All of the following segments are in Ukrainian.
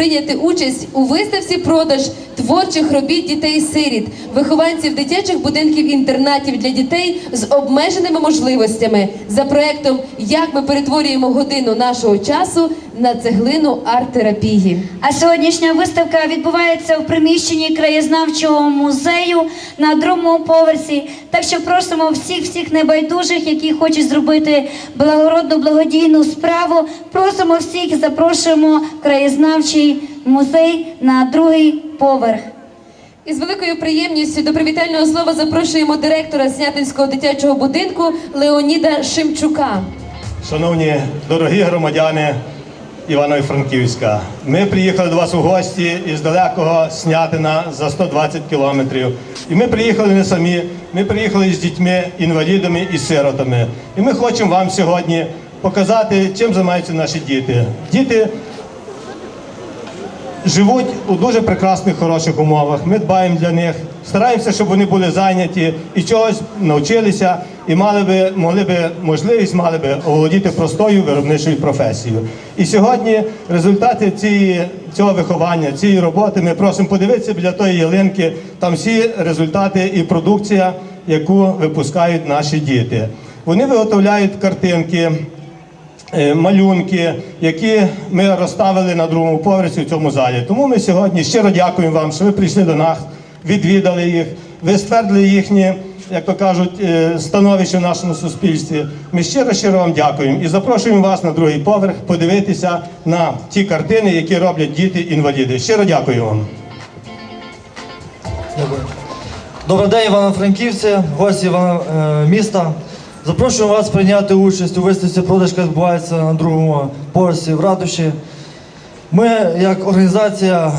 прийняти участь у виставці продаж робіт дітей-сиріт, вихованців дитячих будинків інтернатів для дітей з обмеженими можливостями за проектом Як ми перетворюємо годину нашого часу на цеглину арт-терапії. А сьогоднішня виставка відбувається в приміщенні краєзнавчого музею на другому поверсі. Так що просимо всіх всіх небайдужих, які хочуть зробити благородну благодійну справу. Просимо всіх, запрошуємо краєзнавчий музей на другий поверх. І з великою приємністю до привітального слова запрошуємо директора Снятинського дитячого будинку Леоніда Шимчука. Шановні дорогі громадяни Івано-Франківська, ми приїхали до вас у гості із далекого Снятина за 120 кілометрів. І ми приїхали не самі, ми приїхали з дітьми, інвалідами і сиротами. І ми хочемо вам сьогодні показати, чим займаються наші діти. Діти живуть у дуже прекрасних, хороших умовах. Ми дбаємо для них, стараємося, щоб вони були зайняті і чогось навчилися, і мали би, могли би можливість, мали би оволодіти простою виробничою професією. І сьогодні результати цієї, цього виховання, цієї роботи ми просимо подивитися біля тої ялинки. Там всі результати і продукція, яку випускають наші діти. Вони виготовляють картинки малюнки, які ми розставили на другому поверсі в цьому залі. Тому ми сьогодні щиро дякуємо вам, що ви прийшли до нас, відвідали їх, ви ствердили їхнє, як то кажуть, е, становище в нашому суспільстві. Ми щиро щиро вам дякуємо і запрошуємо вас на другий поверх подивитися на ті картини, які роблять діти-інваліди. Щиро дякую вам. Добрий день, Івано-Франківці, гості е, міста. Запрошуємо вас прийняти участь у виставці продаж, яка відбувається на другому поверсі в ратуші. Ми, як організація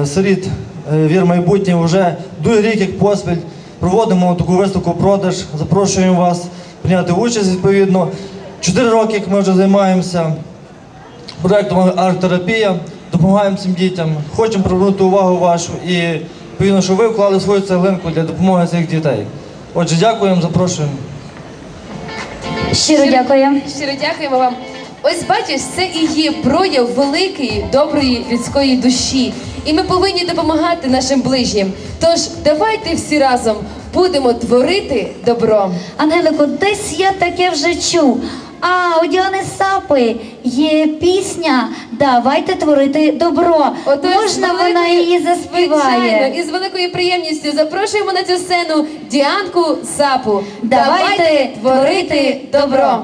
е, сиріт е, Вір майбутнє, вже другий рік як поспіль проводимо таку виставку продаж. Запрошуємо вас прийняти участь відповідно. Чотири роки, як ми вже займаємося проєктом арт-терапія, допомагаємо цим дітям. Хочемо привернути увагу вашу і відповідно, що ви вклали свою цеглинку для допомоги цих дітей. Отже, дякуємо, запрошуємо. Щиро дякую. Щиро дякуємо вам. Ось бачиш, це і є прояв великої, доброї людської душі. І ми повинні допомагати нашим ближнім. Тож давайте всі разом будемо творити добро. Ангелико, десь я таке вже чув. А у Діани Сапи є пісня Давайте творити добро. Отож, Можна вона її Звичайно, заспіває? і з великою приємністю запрошуємо на цю сцену Діанку Сапу. Давайте творити добро.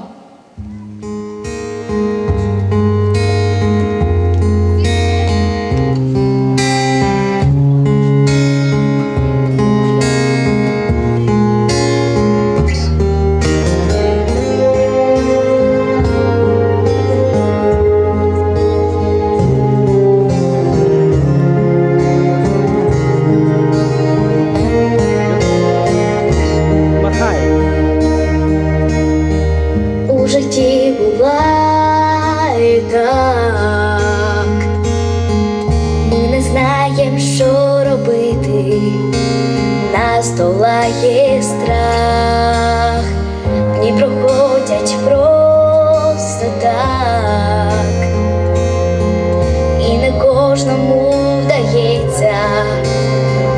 Кожному вдається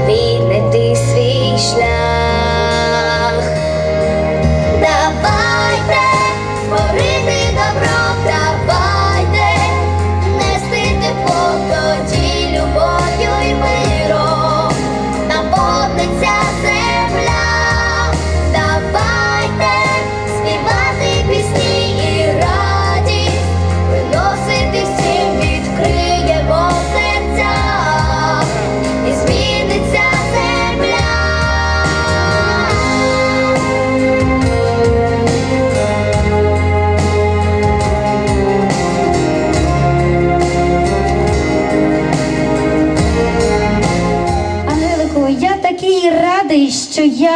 віднайти свій шлях.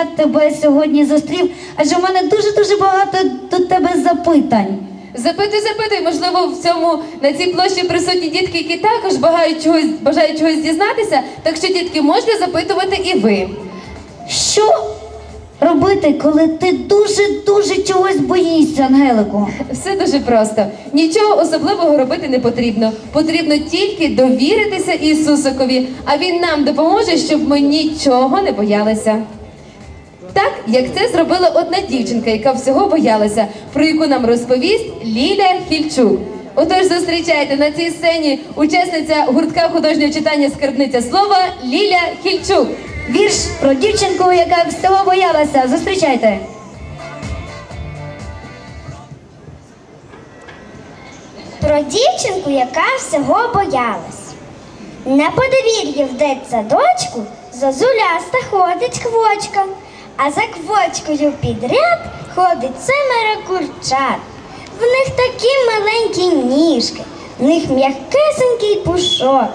Я тебе сьогодні зустрів, адже в мене дуже-дуже багато до тебе запитань. Запитуй, запитуй, можливо, в цьому на цій площі присутні дітки, які також бажають чогось, бажають чогось дізнатися. Так що, дітки, можна запитувати і ви. Що робити, коли ти дуже-дуже чогось боїшся, Ангелику? Все дуже просто. Нічого особливого робити не потрібно. Потрібно тільки довіритися Ісусикові, а Він нам допоможе, щоб ми нічого не боялися. Так, як це зробила одна дівчинка, яка всього боялася, про яку нам розповість Ліля Хільчук. Отож, зустрічайте на цій сцені учасниця гуртка художнього читання скарбниця слова Ліля Хільчук. Вірш про дівчинку, яка всього боялася. Зустрічайте. Про дівчинку, яка всього боялась. На подвір'ї в дитсадочку зозуляста ходить квочка, а за квочкою підряд ходить семеро курчат. В них такі маленькі ніжки, в них м'якесенький пушок.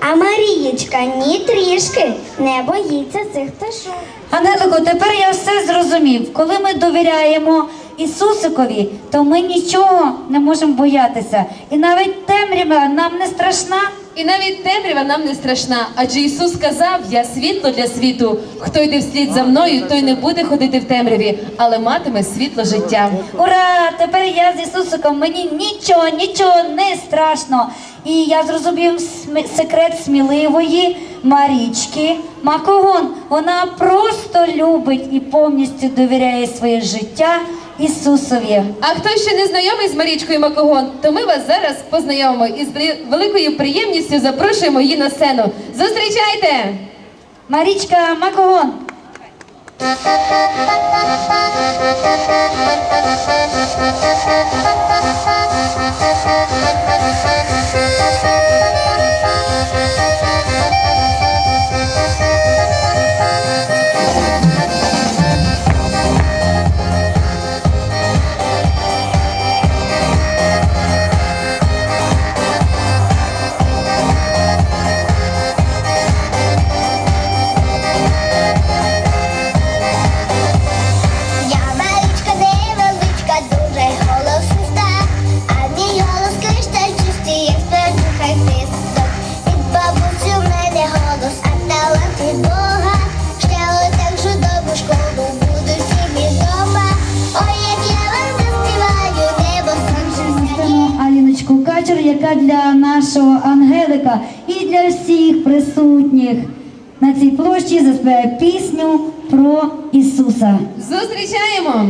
А Марієчка ні трішки не боїться цих пташок. Ангелико, тепер я все зрозумів. Коли ми довіряємо Ісусикові, то ми нічого не можемо боятися. І навіть темрява нам не страшна. І навіть темрява нам не страшна, адже Ісус сказав: Я світло для світу. Хто йде вслід за мною, той не буде ходити в темряві, але матиме світло життя. Ура! Тепер я з Ісусиком, мені нічого, нічого не страшно. І я зрозумів секрет сміливої Марічки Макогон. Вона просто любить і повністю довіряє своє життя Ісусові. А хто ще не знайомий з Марічкою Макогон, то ми вас зараз познайомимо і з великою приємністю запрошуємо її на сцену. Зустрічайте! Марічка Макогон. Я пісню про Ісуса. Зустрічаємо!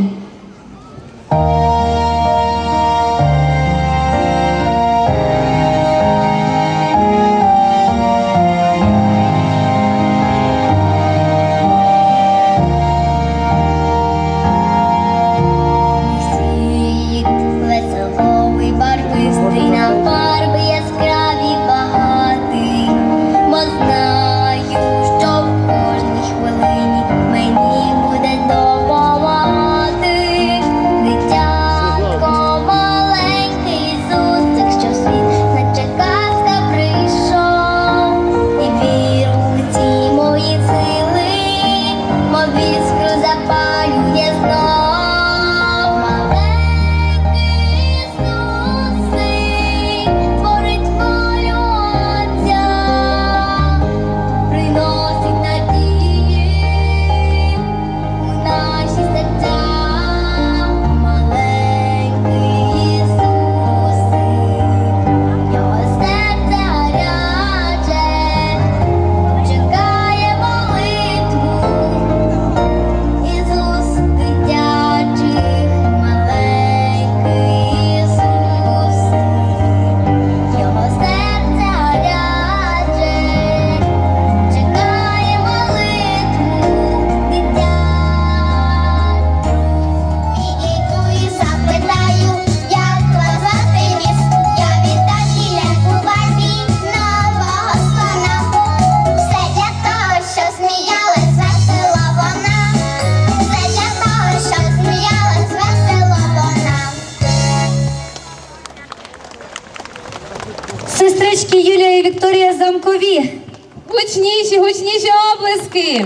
Замкові. Гучніші, гучніші оплески!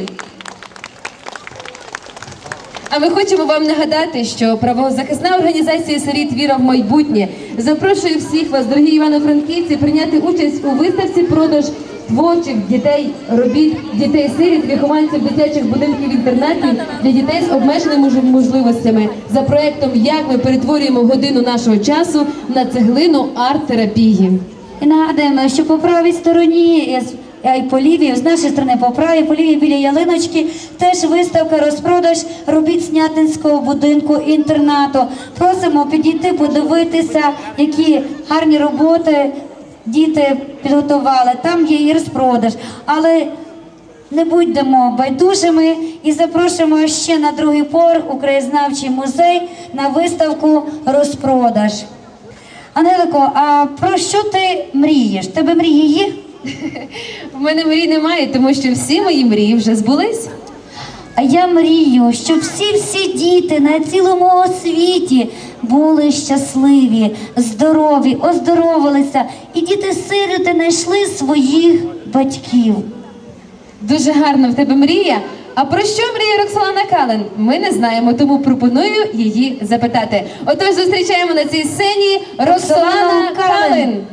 А ми хочемо вам нагадати, що правозахисна організація Сиріт Віра в майбутнє запрошує всіх вас, дорогі івано-франківці, прийняти участь у виставці продаж творчих дітей, робіт дітей-сиріт, вихованців дитячих будинків інтернатів для дітей з обмеженими можливостями за проектом Як ми перетворюємо годину нашого часу на цеглину арт-терапії. І нагадуємо, що по правій стороні, з- а й по лівій, з нашої сторони по правій, по лівій біля ялиночки, теж виставка розпродаж робіт Снятинського будинку інтернату. Просимо підійти, подивитися, які гарні роботи діти підготували. Там є і розпродаж. Але не будьмо байдужими і запрошуємо ще на другий поверх у краєзнавчий музей на виставку розпродаж. Анелико, а про що ти мрієш? Тебе мрії є? В мене мрій немає, тому що всі мої мрії вже збулись. А я мрію, щоб всі-всі діти на цілому світі були щасливі, здорові, оздоровилися, і діти-сироти знайшли своїх батьків. Дуже гарна в тебе мрія. А про що мріє Роксолана Кален? Ми не знаємо, тому пропоную її запитати. Отож, зустрічаємо на цій сцені Роксолана Кален.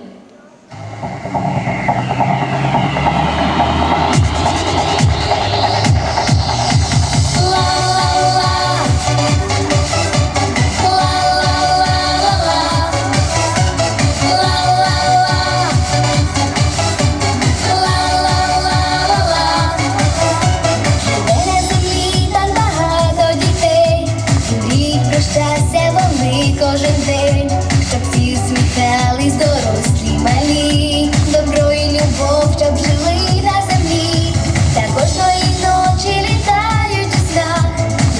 Про вони кожен день, щоб всі усміхались дорослі малі, добро і любов, щоб жили на землі, та кожної ночі літають у снах,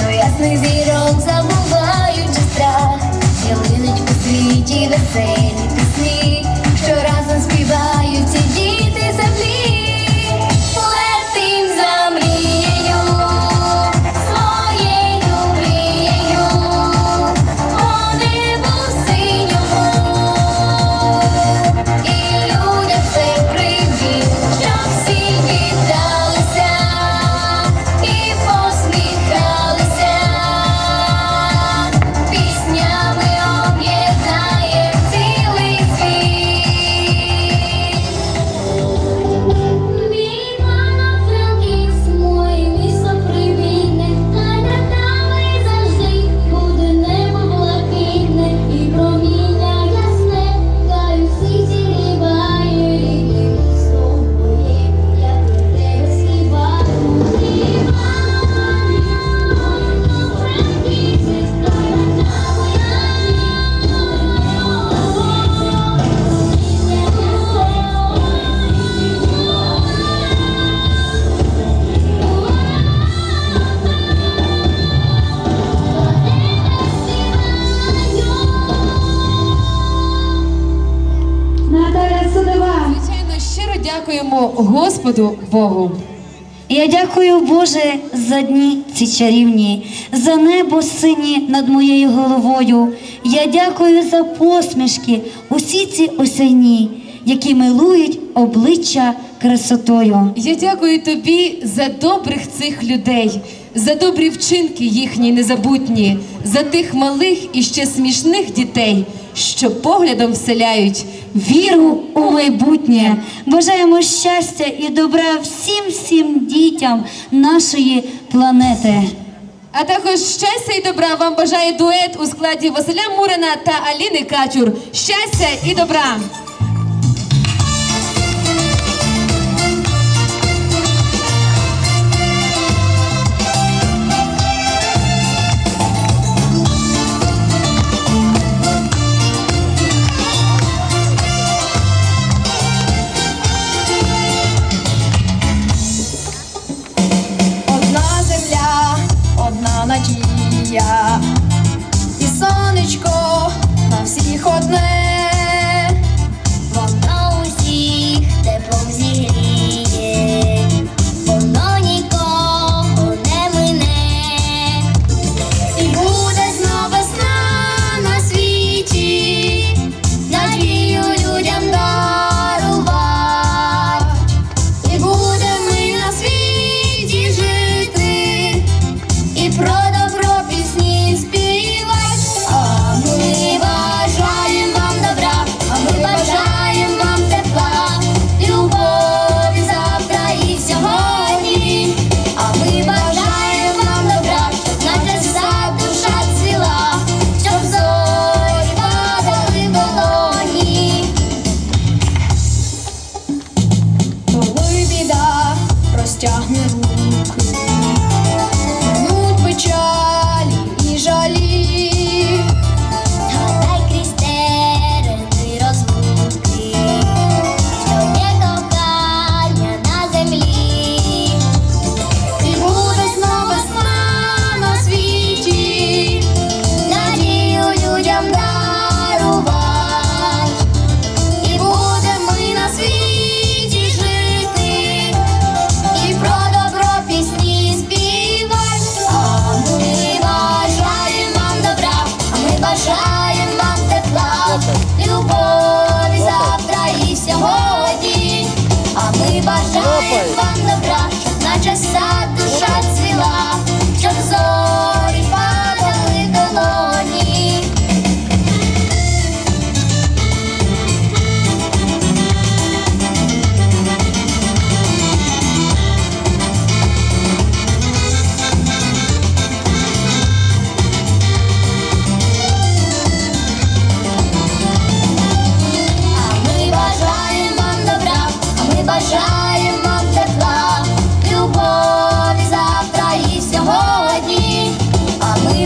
до ясних зірок забуваючи страх, і линуть у світі веселі Господу Богу. Я дякую Боже за дні ці чарівні, за небо сині над моєю головою. Я дякую за посмішки, усі ці осяйні, які милують обличчя красотою. Я дякую тобі за добрих цих людей, за добрі вчинки їхні незабутні, за тих малих і ще смішних дітей, що поглядом вселяють Віру у майбутнє. Бажаємо щастя і добра всім всім дітям нашої планети. А також щастя і добра вам бажає дует у складі Василя Мурина та Аліни Качур. Щастя і добра!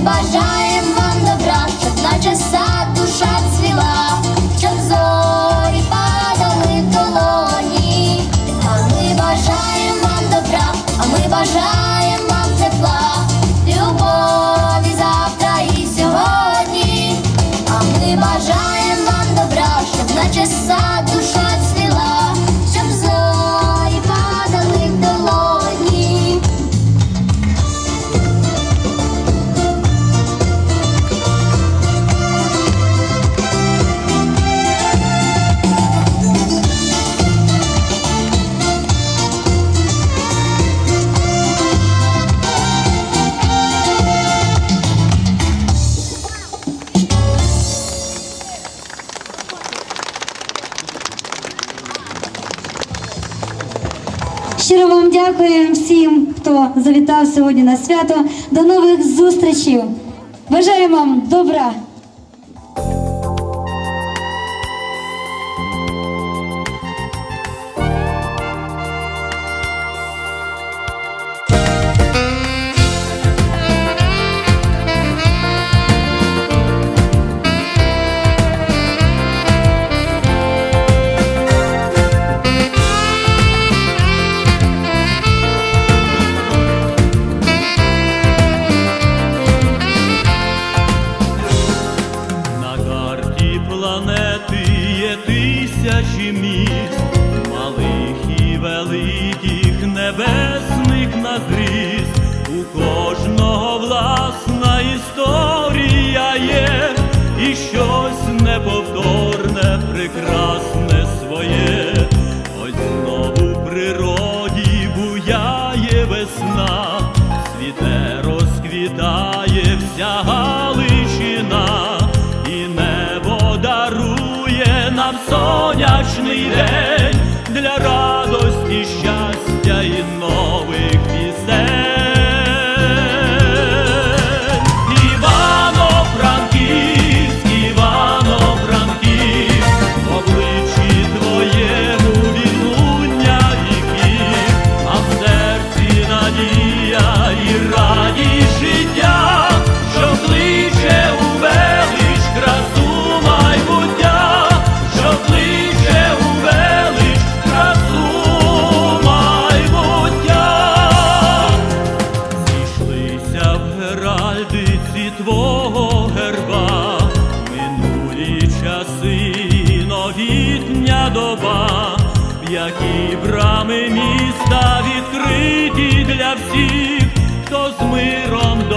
Bajara. завітав сьогодні на свято. До нових зустрічей! Бажаємо вам добра! нам сонячний день для ради. твого герба, минулі часи, новітня доба, які брами міста відкриті для всіх, хто з миром.